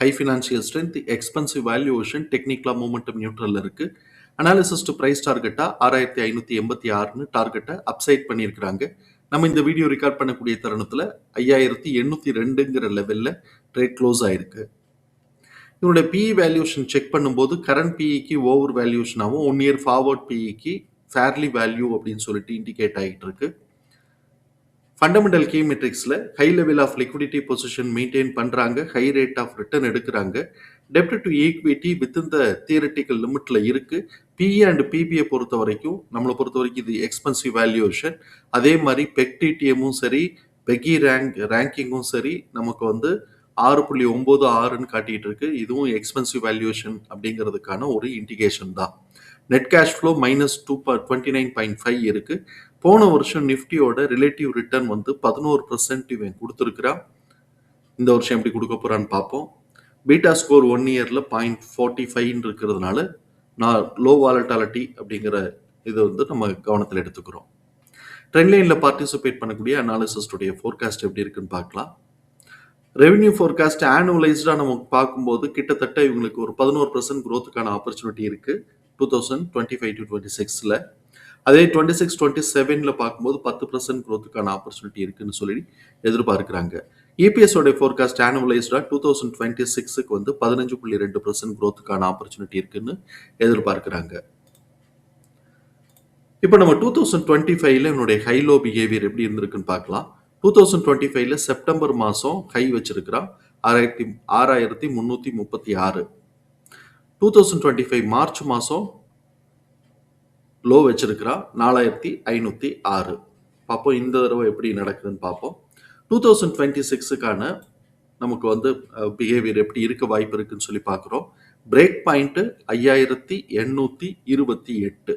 High financial strength expensive valuation டெக்னிக்கலாக momentum neutral இருக்கு. Analysis to price டார்கெட்டாக ஆறாயிரத்தி ஐநூற்றி எண்பத்தி ஆறுன்னு டார்கெட்டை அப்சைட் பண்ணியிருக்கிறாங்க. நம்ம இந்த வீடியோ ரெக்கார்ட் பண்ணக்கூடிய தருணத்தில் ஐயாயிரத்தி எண்ணூற்றி ரெண்டுங்கிற லெவலில் ட்ரேட் க்ளோஸ் ஆயிருக்கு. இவனுடைய பிஇ வேல்யூஷன் செக் பண்ணும்போது கரண்ட் பிஇக்கு ஓவர் வேல்யூஷனாகவும் ஒன் இயர் ஃபார்வர்ட் பிஇக்கு ஃபேர்லி வேல்யூ அப்படின்னு சொல்லிட்டு இண்டிகேட் ஆகிட்டு இருக்கு. Fundamental key மெட்ரிக்ஸில் high level of liquidity position maintain பண்ணுறாங்க ஹை ரேட் ஆஃப் ரிட்டர்ன் எடுக்கிறாங்க. டெப்ட் to equity with the theoretical லிமிட்டில் இருக்குது பிஇ அண்ட் பிபிஐ பொறுத்த வரைக்கும் நம்மளை பொறுத்த வரைக்கும் இது எக்ஸ்பென்சிவ் வேல்யூவேஷன் அதே மாதிரி பெக்டிடிஎம்மும் சரி பெக்கி ரேங்க் ரேங்கிங்கும் சரி நமக்கு வந்து ஆறு புள்ளி ஒம்பது ஆறுன்னு காட்டிகிட்டு இருக்கு. இதுவும் எக்ஸ்பென்சிவ் வேல்யூஷன் அப்படிங்கிறதுக்கான ஒரு இண்டிகேஷன் தான். Net cash flow minus two twenty nine point five இருக்குது போன வருஷம் நிஃப்டியோட ரிலேட்டிவ் ரிட்டர்ன் வந்து பதினோரு பர்சன்ட் இவன் கொடுத்துருக்குறான் இந்த வருஷம் எப்படி கொடுக்க போகிறான்னு பார்ப்போம். பீட்டா ஸ்கோர் ஒன் இயரில் பாயிண்ட் ஃபார்ட்டி ஃபைவ்னு இருக்கிறதுனால நான் லோ வாலட்டாலிட்டி அப்படிங்கிற இதை வந்து நம்ம கவனத்தில் எடுத்துக்கிறோம். ட்ரெண்ட் லைனில் பார்ட்டிசிபேட் பண்ணக்கூடிய அனாலிசிஸ்டுடைய ஃபோர்காஸ்ட் எப்படி இருக்குன்னு பார்க்கலாம். ரெவென்யூ ஃபோர்காஸ்ட் ஆனுவலைஸ்டாக நம்ம பார்க்கும்போது கிட்டத்தட்ட இவங்களுக்கு ஒரு பதினோரு பர்சன்ட் க்ரோத்துக்கான ஆப்பர்ச்சுனிட்டி இருக்குது two thousand twenty five to twenty சிக்ஸில் அதே டுவெண்ட்டி சிக்ஸ் டுவெண்ட்டி செவனில் பார்க்கும்போது பத்து பர்சன்ட் க்ரோத்துக்கான ஆப்பர்ச்சுனிட்டி இருக்குன்னு சொல்லி எதிர்பார்க்குறாங்க. இபிஎஸோட ஃபோர்காஸ்ட் ஆனுவலைஸ்டாக டூ தௌசண்ட் டுவெண்ட்டி சிக்ஸுக்கு வந்து பதினஞ்சு புள்ளி ரெண்டு பர்சன்ட் க்ரோத்துக்கான ஆப்பர்ச்சுனிட்டி இருக்குன்னு எதிர்பார்க்குறாங்க. இப்போ நம்ம டூ தௌசண்ட் டுவெண்ட்டி ஃபைவ்ல என்னுடைய ஹைலோ பிஹேவியர் எப்படி இருந்திருக்குன்னு பார்க்கலாம். டூ தௌசண்ட் டுவெண்ட்டி ஃபைவ்ல செப்டம்பர் மாதம் ஹை வச்சிருக்கிறான் ஆறாயிரத்தி ஆறாயிரத்தி முந்நூற்றி முப்பத்தி ஆறு. Two thousand twenty five March மாதம் லோ வச்சிருக்கிறா. நாலாயிரத்தி ஐநூற்றி ஆறு. பார்ப்போம் இந்த தடவை எப்படி நடக்குதுன்னு பார்ப்போம். டூ தௌசண்ட் டுவெண்ட்டி சிக்ஸுக்கான நமக்கு வந்து பிஹேவியர் எப்படி இருக்க வாய்ப்பு இருக்குன்னு சொல்லி பார்க்குறோம். பிரேக் பாயிண்ட்டு ஐயாயிரத்தி எண்ணூற்றி இருபத்தி எட்டு.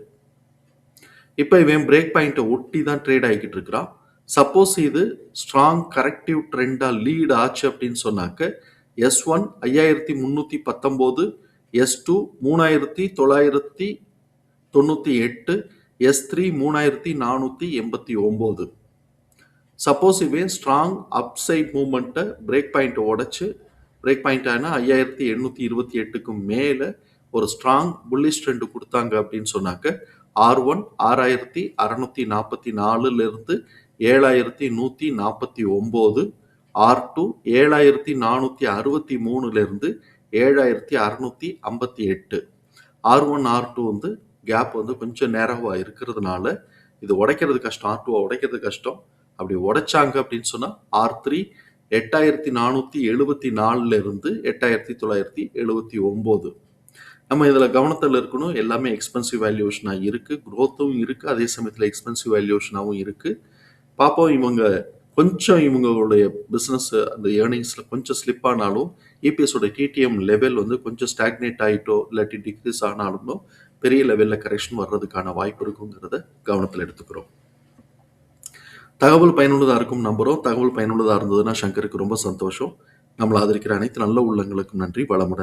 இப்போ இவன் பிரேக் பாயிண்ட்டை ஒட்டி தான் ட்ரேட் ஆகிக்கிட்டு இருக்கிறான். சப்போஸ் இது ஸ்ட்ராங் கரெக்டிவ் ட்ரெண்டாக லீட் ஆச்சு அப்படின்னு சொன்னாக்க எஸ் ஒன் ஐயாயிரத்தி முந்நூற்றி பத்தொம்போது எஸ் டூ மூணாயிரத்தி தொள்ளாயிரத்தி தொண்ணூற்றி எட்டு எஸ் த்ரீ மூணாயிரத்தி நானூற்றி எண்பத்தி ஒம்பது. சப்போஸ் இவன் ஸ்ட்ராங் அப்சைட் மூமெண்ட்டை பிரேக் பாயிண்ட்டை உடச்சி பிரேக் பாயிண்ட் ஆனால் ஐயாயிரத்தி எண்ணூற்றி இருபத்தி எட்டுக்கு மேலே ஒரு ஸ்ட்ராங் புல்லிஷ் ட்ரெண்டு கொடுத்தாங்க அப்படின்னு சொன்னாக்க ஆர் ஒன் ஆறாயிரத்தி அறநூற்றி நாற்பத்தி நாலுலேருந்து ஏழாயிரத்தி நூற்றி நாற்பத்தி ஒம்பது ஆர் டூ ஏழாயிரத்தி நானூற்றி அறுபத்தி மூணுலேருந்து ஏழாயிரத்தி அறநூற்றி ஐம்பத்தி எட்டு. ஆர் ஒன் ஆர் டூ வந்து கேப் வந்து கொஞ்சம் நேரவாக இருக்கிறதுனால இது உடைக்கிறது கஷ்டம் ஆர் டூவை உடைக்கிறது கஷ்டம். அப்படி உடைச்சாங்க அப்படின்னு சொன்னால் ஆர் த்ரீ எட்டாயிரத்தி நானூற்றி எழுபத்தி நாலுல இருந்து எட்டாயிரத்தி தொள்ளாயிரத்தி எழுபத்தி ஒம்பது. நம்ம இதில் கவனத்தில் இருக்கணும். எல்லாமே எக்ஸ்பென்சிவ் வேல்யூஷனாக இருக்குது க்ரோத்தும் இருக்குது அதே சமயத்தில் எக்ஸ்பென்சிவ் வேல்யூஷனாகவும் இருக்குது பார்ப்போம் இவங்க கொஞ்சம் இவங்களுடைய பிஸ்னஸ் அந்த ஏர்னிங்ஸில் கொஞ்சம் ஸ்லிப் ஆனாலும் இபிஎஸோட டிடிஎம் லெவல் வந்து கொஞ்சம் ஸ்டாக்னேட் ஆகிட்டோ இல்லாட்டி டிக்ரீஸ் ஆனாலும் பெரிய லெவலில் கரெக்ஷன் வர்றதுக்கான வாய்ப்பு இருக்குங்கிறத கவனத்தில் எடுத்துக்கிறோம். தகவல் பயனுள்ளதாக இருக்கும் நம்புகிறோம் தகவல் பயனுள்ளதாக இருந்ததுன்னா சங்கருக்கு ரொம்ப சந்தோஷம். நம்மளை ஆதரிக்கிற அனைத்து நல்ல உள்ளங்களுக்கும் நன்றி. வளமுடன்.